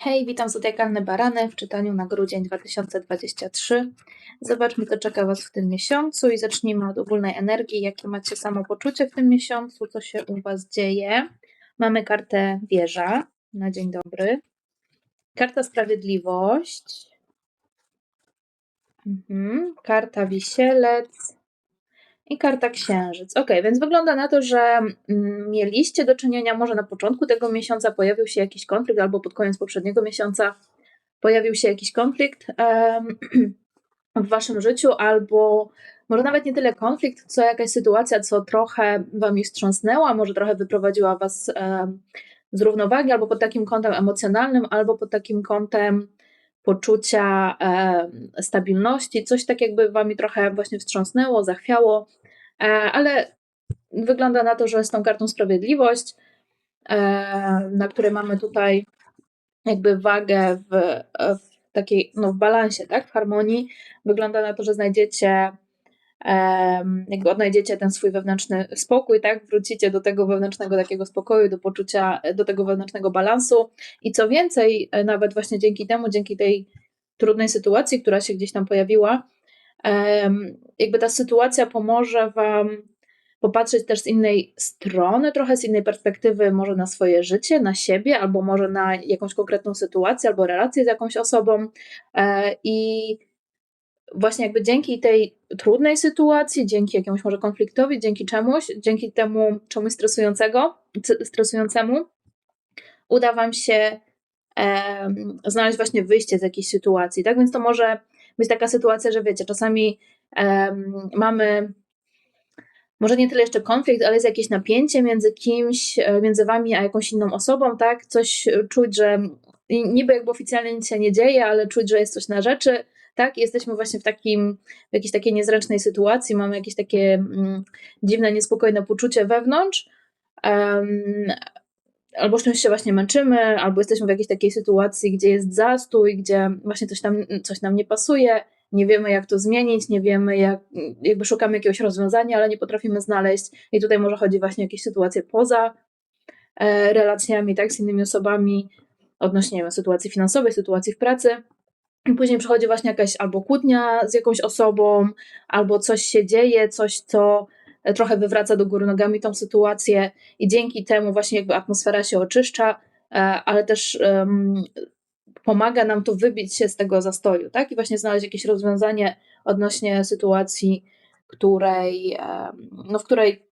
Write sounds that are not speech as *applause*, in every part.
Hej, witam Zodiakalne Barany w czytaniu na grudzień 2023. Zobaczmy, co czeka Was w tym miesiącu i zacznijmy od ogólnej energii, jakie macie samopoczucie w tym miesiącu, co się u Was dzieje. Mamy kartę wieża na dzień dobry. Karta sprawiedliwość. Mhm. Karta wisielec i karta księżyc. Ok, więc wygląda na to, że mm, mieliście do czynienia, może na początku tego miesiąca pojawił się jakiś konflikt, albo pod koniec poprzedniego miesiąca pojawił się jakiś konflikt *clears throat* w waszym życiu, albo może nawet nie tyle konflikt, co jakaś sytuacja, co trochę wami wstrząsnęła, może trochę wyprowadziła was z równowagi, albo pod takim kątem emocjonalnym, albo pod takim kątem poczucia stabilności, coś tak jakby wami trochę właśnie wstrząsnęło, zachwiało, E, ale wygląda na to, że z tą kartą sprawiedliwość, e, na której mamy tutaj jakby wagę w, w takiej, no w balansie, tak, w harmonii, wygląda na to, że znajdziecie jakby odnajdziecie ten swój wewnętrzny spokój, tak? Wrócicie do tego wewnętrznego takiego spokoju, do poczucia, do tego wewnętrznego balansu. I co więcej, e, nawet właśnie dzięki temu, dzięki tej trudnej sytuacji, która się gdzieś tam pojawiła, jakby ta sytuacja pomoże Wam popatrzeć też z innej strony, trochę z innej perspektywy, może na swoje życie, na siebie, albo może na jakąś konkretną sytuację, albo relację z jakąś osobą. E, I właśnie jakby dzięki tej trudnej sytuacji, dzięki jakiemuś może konfliktowi, dzięki czemuś, dzięki temu czemuś stresującego, stresującemu, uda Wam się znaleźć właśnie wyjście z jakiejś sytuacji, tak? Więc to może być taka sytuacja, że wiecie, czasami um, mamy może nie tyle jeszcze konflikt, ale jest jakieś napięcie między kimś, e, między wami a jakąś inną osobą, tak? Coś czuć, że niby jakby oficjalnie nic się nie dzieje, ale czuć, że jest coś na rzeczy, tak? Jesteśmy właśnie w takim, w jakiejś takiej niezręcznej sytuacji, mamy jakieś takie mm, dziwne, niespokojne poczucie wewnątrz, um, albo czymś się właśnie męczymy, albo jesteśmy w jakiejś takiej sytuacji, gdzie jest zastój, gdzie właśnie coś, tam, coś nam nie pasuje, nie wiemy jak to zmienić, nie wiemy jak, jakby szukamy jakiegoś rozwiązania, ale nie potrafimy znaleźć i tutaj może chodzi właśnie o jakieś sytuacje poza e, relacjami, tak, z innymi osobami, odnośnie wiem, sytuacji finansowej, sytuacji w pracy. I później przychodzi właśnie jakaś albo kłótnia z jakąś osobą, albo coś się dzieje, coś, co trochę wywraca do góry nogami tą sytuację i dzięki temu właśnie jakby atmosfera się oczyszcza, e, ale też um, pomaga nam to wybić się z tego zastoju, tak? I właśnie znaleźć jakieś rozwiązanie odnośnie sytuacji, której, no, w której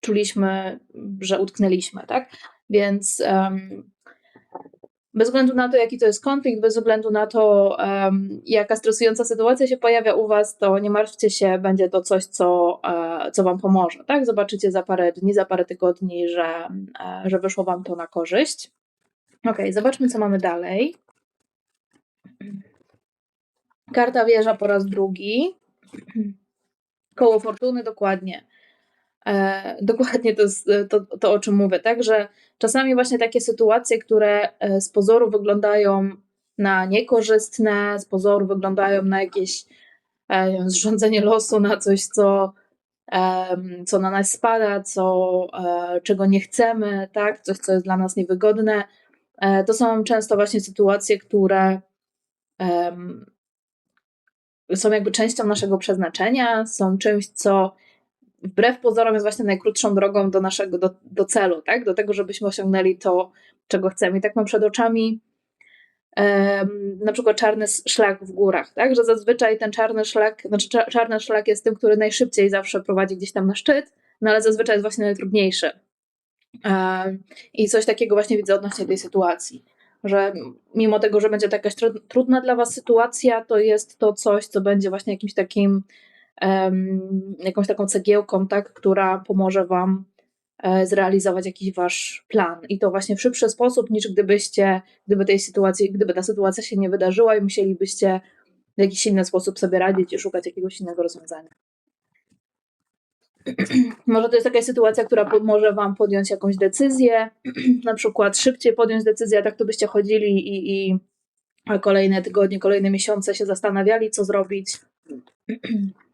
czuliśmy, że utknęliśmy, tak? Więc um, bez względu na to, jaki to jest konflikt, bez względu na to, um, jaka stresująca sytuacja się pojawia u Was, to nie martwcie się, będzie to coś, co, uh, co Wam pomoże. Tak? Zobaczycie za parę dni, za parę tygodni, że, uh, że wyszło Wam to na korzyść. Ok, zobaczmy, co mamy dalej. Karta wieża po raz drugi. Koło fortuny, dokładnie. E, dokładnie to to, to, o czym mówię, tak? Że czasami właśnie takie sytuacje, które e, z pozoru wyglądają na niekorzystne, z pozoru wyglądają na jakieś e, zrządzenie losu, na coś, co, co na nas spada, co, czego nie chcemy, tak? Coś, co jest dla nas niewygodne. To są często właśnie sytuacje, które są jakby częścią naszego przeznaczenia, są czymś, co wbrew pozorom jest właśnie najkrótszą drogą do naszego, do, do celu, tak? do tego, żebyśmy osiągnęli to, czego chcemy. I tak mam przed oczami um, na przykład czarny szlak w górach, tak? że zazwyczaj ten czarny szlak, znaczy czarny szlak jest tym, który najszybciej zawsze prowadzi gdzieś tam na szczyt, no ale zazwyczaj jest właśnie najtrudniejszy. Um, I coś takiego właśnie widzę odnośnie tej sytuacji że mimo tego, że będzie to jakaś trudna dla Was sytuacja, to jest to coś, co będzie właśnie jakimś takim um, jakąś taką cegiełką, tak, która pomoże Wam e, zrealizować jakiś wasz plan. I to właśnie w szybszy sposób, niż gdybyście, gdyby tej sytuacji, gdyby ta sytuacja się nie wydarzyła i musielibyście w jakiś inny sposób sobie radzić i szukać jakiegoś innego rozwiązania. *clears throat* Może to jest jakaś sytuacja, która pomoże Wam podjąć jakąś decyzję, *clears throat* na przykład szybciej podjąć decyzję, a tak to byście chodzili i, i kolejne tygodnie, kolejne miesiące się zastanawiali, co zrobić. *clears throat*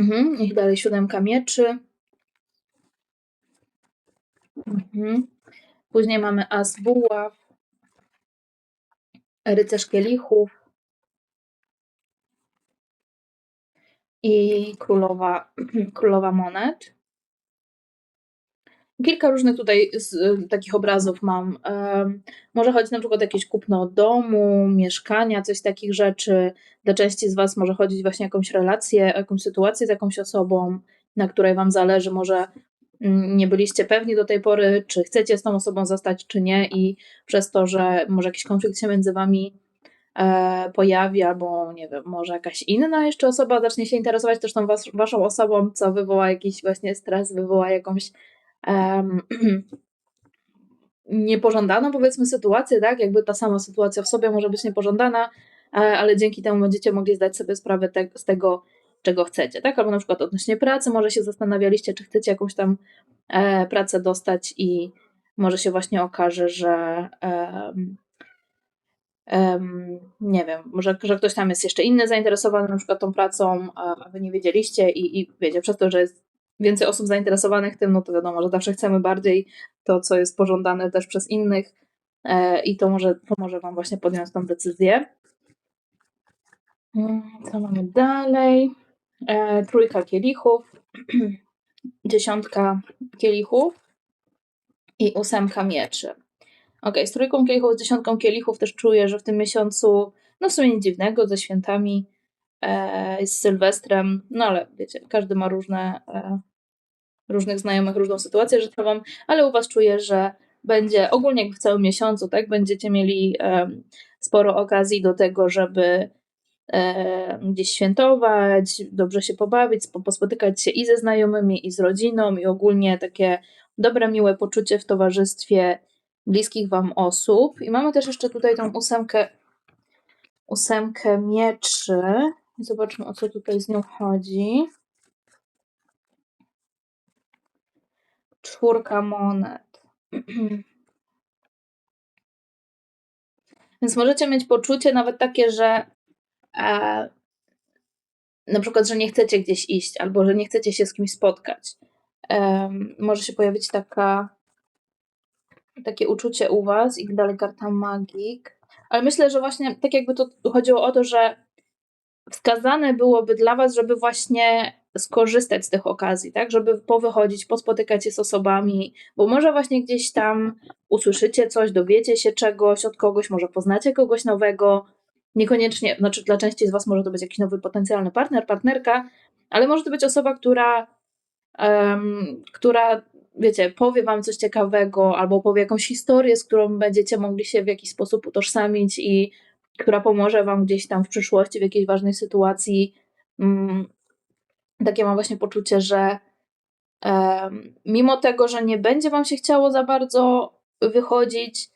Mhm, niech dalej siódemka mieczy. Mhm. Później mamy as buław. rycerz kielichów i królowa, *clears throat* królowa monet. Kilka różnych tutaj z takich obrazów mam. może chodzić na przykład o jakieś kupno domu, mieszkania, coś takich rzeczy. Dla części z Was może chodzić właśnie o jakąś relację, jakąś sytuację z jakąś osobą, na której Wam zależy. Może mm, nie byliście pewni do tej pory, czy chcecie z tą osobą zostać, czy nie, i przez to, że może jakiś konflikt się między Wami e, pojawi, albo nie wiem, może jakaś inna jeszcze osoba zacznie się interesować też tą was, Waszą osobą, co wywoła jakiś właśnie stres, wywoła jakąś um, *clears throat* niepożądaną, powiedzmy, sytuację, tak? Jakby ta sama sytuacja w sobie może być niepożądana, e, ale dzięki temu będziecie mogli zdać sobie sprawę te, z tego, czego chcecie, tak? Albo na przykład odnośnie pracy, może się zastanawialiście, czy chcecie jakąś tam e, pracę dostać i może się właśnie okaże, że e, nie wiem, może że ktoś tam jest jeszcze inny zainteresowany na przykład tą pracą, a wy nie wiedzieliście i, i wiecie, przez to, że jest więcej osób zainteresowanych tym, no to wiadomo, że zawsze chcemy bardziej to, co jest pożądane też przez innych e, i to może pomoże Wam właśnie podjąć tą decyzję. Mm, co mamy dalej? E, trójka kielichów, *clears throat* dziesiątka kielichów i ósemka mieczy. Ok, z trójką kielichów, z dziesiątką kielichów też czuję, że w tym miesiącu, no w sumie nic dziwnego, ze świętami, e, z Sylwestrem, no ale wiecie, każdy ma różne, e, różnych znajomych, różną sytuację życiową, ale u Was czuję, że będzie ogólnie w całym miesiącu, tak, będziecie mieli e, sporo okazji do tego, żeby gdzieś świętować, dobrze się pobawić, pospotykać się i ze znajomymi, i z rodziną, i ogólnie takie dobre, miłe poczucie w towarzystwie bliskich Wam osób. I mamy też jeszcze tutaj tą ósemkę, ósemkę mieczy. Zobaczmy, o co tutaj z nią chodzi. Czwórka monet. Więc możecie mieć poczucie nawet takie, że e, na przykład, że nie chcecie gdzieś iść, albo że nie chcecie się z kimś spotkać. E, może się pojawić taka takie uczucie u was i dalej karta magik. Ale myślę, że właśnie tak jakby to chodziło o to, że wskazane byłoby dla was, żeby właśnie skorzystać z tych okazji, tak? Żeby powychodzić, pospotykać się z osobami, bo może właśnie gdzieś tam usłyszycie coś, dowiecie się czegoś od kogoś, może poznacie kogoś nowego. Niekoniecznie, znaczy dla części z was może to być jakiś nowy potencjalny partner, partnerka, ale może to być osoba, która, um, która wiecie, powie wam coś ciekawego albo powie jakąś historię, z którą będziecie mogli się w jakiś sposób utożsamić i która pomoże wam gdzieś tam w przyszłości, w jakiejś ważnej sytuacji. Takie mam właśnie poczucie, że mimo tego, że nie będzie wam się chciało za bardzo wychodzić,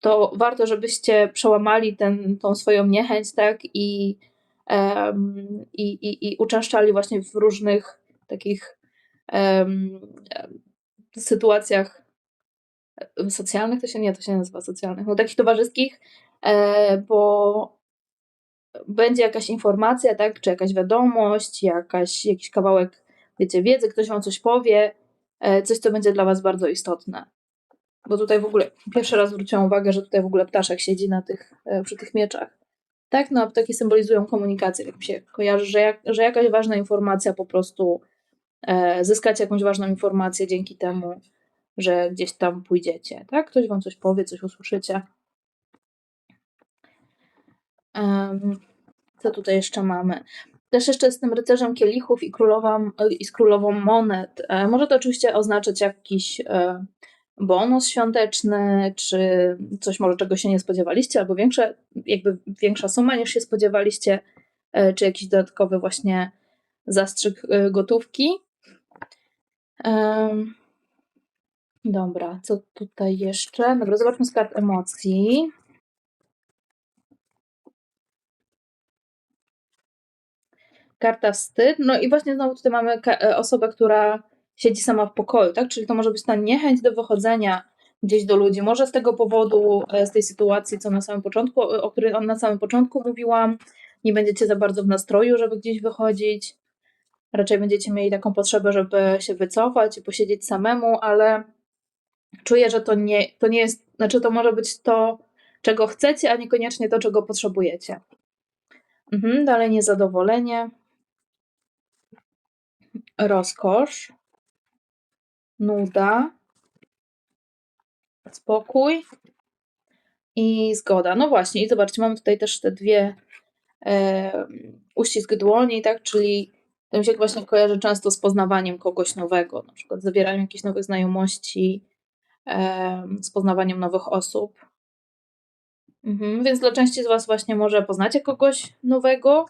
to warto, żebyście przełamali ten, tą swoją niechęć, tak, i, i, i, i uczęszczali właśnie w różnych takich sytuacjach socjalnych, to się nie, to się nazywa socjalnych, no takich towarzyskich, e, bo będzie jakaś informacja, tak, czy jakaś wiadomość, jakaś, jakiś kawałek, wiecie, wiedzy, ktoś wam coś powie, e, coś, co będzie dla was bardzo istotne. Bo tutaj w ogóle, pierwszy raz zwróciłam uwagę, że tutaj w ogóle ptaszek siedzi na tych, przy tych mieczach. Tak, no apteki symbolizują komunikację, tak mi się kojarzy, że, jak, że jakaś ważna informacja po prostu E, zyskać jakąś ważną informację dzięki temu, że gdzieś tam pójdziecie, tak? Ktoś wam coś powie, coś usłyszycie. Co tutaj jeszcze mamy? Też jeszcze z tym rycerzem kielichów i, królową, i z królową monet. E, może to oczywiście oznaczać jakiś e, bonus świąteczny, czy coś może czego się nie spodziewaliście, albo większe, jakby większa suma niż się spodziewaliście, czy jakiś dodatkowy właśnie zastrzyk gotówki. Dobra, co tutaj jeszcze? Dobra, zobaczmy z kart emocji. Karta wstyd. No i właśnie znowu tutaj mamy e, osobę, która siedzi sama w pokoju, tak? Czyli to może być ta niechęć do wychodzenia gdzieś do ludzi. Może z tego powodu, e, z tej sytuacji, co na samym początku, o której na samym początku mówiłam, nie będziecie za bardzo w nastroju, żeby gdzieś wychodzić raczej będziecie mieli taką potrzebę, żeby się wycofać i posiedzieć samemu, ale czuję, że to nie, to nie jest, znaczy to może być to, czego chcecie, a niekoniecznie to, czego potrzebujecie. Mhm, dalej niezadowolenie, rozkosz, nuda, spokój i zgoda. No właśnie, i zobaczcie, mamy tutaj też te dwie e, uścisk dłoni, tak, czyli to mi się właśnie kojarzy często z poznawaniem kogoś nowego, na przykład zawieraniem jakichś nowych znajomości, e, z poznawaniem nowych osób. Mhm, więc dla części z Was właśnie może poznacie kogoś nowego,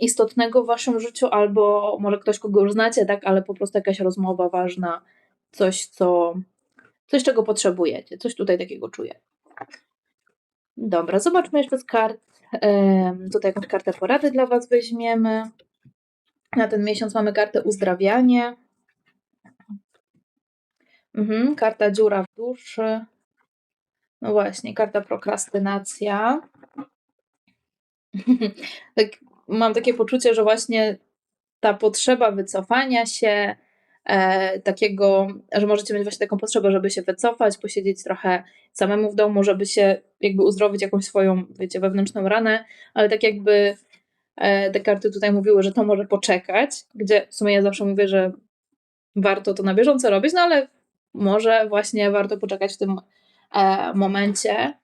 istotnego w Waszym życiu, albo może ktoś, kogo już znacie, tak, ale po prostu jakaś rozmowa ważna, coś, co, coś, czego potrzebujecie, coś tutaj takiego czuję. Dobra, zobaczmy jeszcze z kart. Tutaj jakąś kartę porady dla Was weźmiemy. Na ten miesiąc mamy kartę uzdrawianie. Mhm, karta dziura w duszy. No właśnie, karta prokrastynacja. *laughs* tak, mam takie poczucie, że właśnie ta potrzeba wycofania się, e, takiego, że możecie mieć właśnie taką potrzebę, żeby się wycofać, posiedzieć trochę samemu w domu, żeby się jakby uzdrowić jakąś swoją, wiecie, wewnętrzną ranę, ale tak jakby e, te karty tutaj mówiły, że to może poczekać, gdzie w sumie ja zawsze mówię, że warto to na bieżąco robić, no ale może właśnie warto poczekać w tym e, momencie,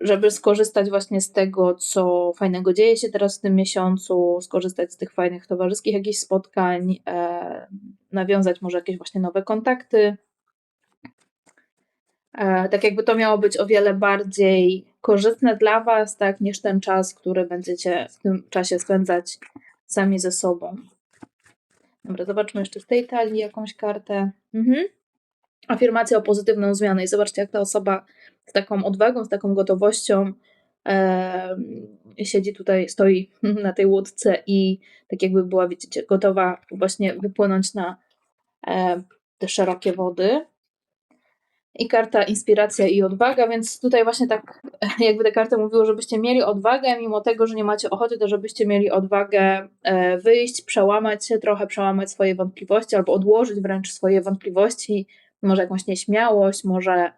żeby skorzystać właśnie z tego, co fajnego dzieje się teraz w tym miesiącu, skorzystać z tych fajnych towarzyskich jakichś spotkań, e, nawiązać może jakieś właśnie nowe kontakty. E, tak jakby to miało być o wiele bardziej korzystne dla Was, tak, niż ten czas, który będziecie w tym czasie spędzać sami ze sobą. Dobra, zobaczmy jeszcze z tej talii jakąś kartę. Mhm. Afirmacja o pozytywną zmianę. I zobaczcie, jak ta osoba z taką odwagą, z taką gotowością e, siedzi tutaj, stoi *laughs* na tej łódce i tak jakby była, widzicie, gotowa właśnie wypłynąć na e, te szerokie wody. I karta inspiracja i odwaga, więc tutaj właśnie tak *laughs* jakby te karty mówiły, żebyście mieli odwagę, mimo tego, że nie macie ochoty, to żebyście mieli odwagę e, wyjść, przełamać się trochę, przełamać swoje wątpliwości albo odłożyć wręcz swoje wątpliwości, może jakąś nieśmiałość, może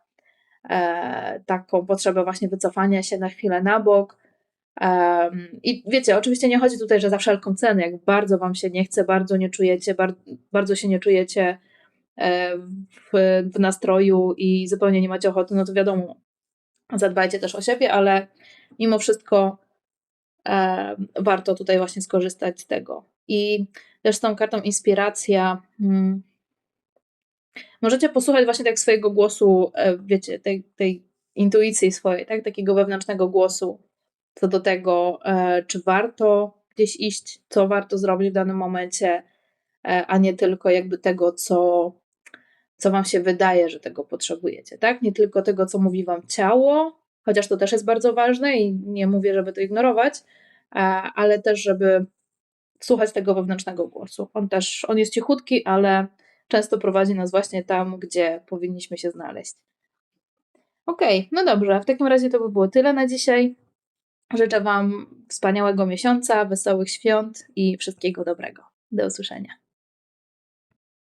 e, taką potrzebę właśnie wycofania się na chwilę na bok. Um, I wiecie, oczywiście nie chodzi tutaj, że za wszelką cenę, jak bardzo wam się nie chce, bardzo nie czujecie, bar bardzo się nie czujecie e, w, w nastroju i zupełnie nie macie ochoty, no to wiadomo, zadbajcie też o siebie, ale mimo wszystko e, warto tutaj właśnie skorzystać z tego. I też z tą kartą inspiracja. Hmm, możecie posłuchać właśnie tak swojego głosu, e, wiecie, tej, tej intuicji swojej, tak? takiego wewnętrznego głosu co do tego, e, czy warto gdzieś iść, co warto zrobić w danym momencie, e, a nie tylko jakby tego, co, co wam się wydaje, że tego potrzebujecie, tak? Nie tylko tego, co mówi wam ciało, chociaż to też jest bardzo ważne i nie mówię, żeby to ignorować, ale też, żeby słuchać tego wewnętrznego głosu. On też, on jest cichutki, ale często prowadzi nas właśnie tam, gdzie powinniśmy się znaleźć. Okej, okay, no dobrze, w takim razie to by było tyle na dzisiaj. Życzę Wam wspaniałego miesiąca, wesołych świąt i wszystkiego dobrego. Do usłyszenia.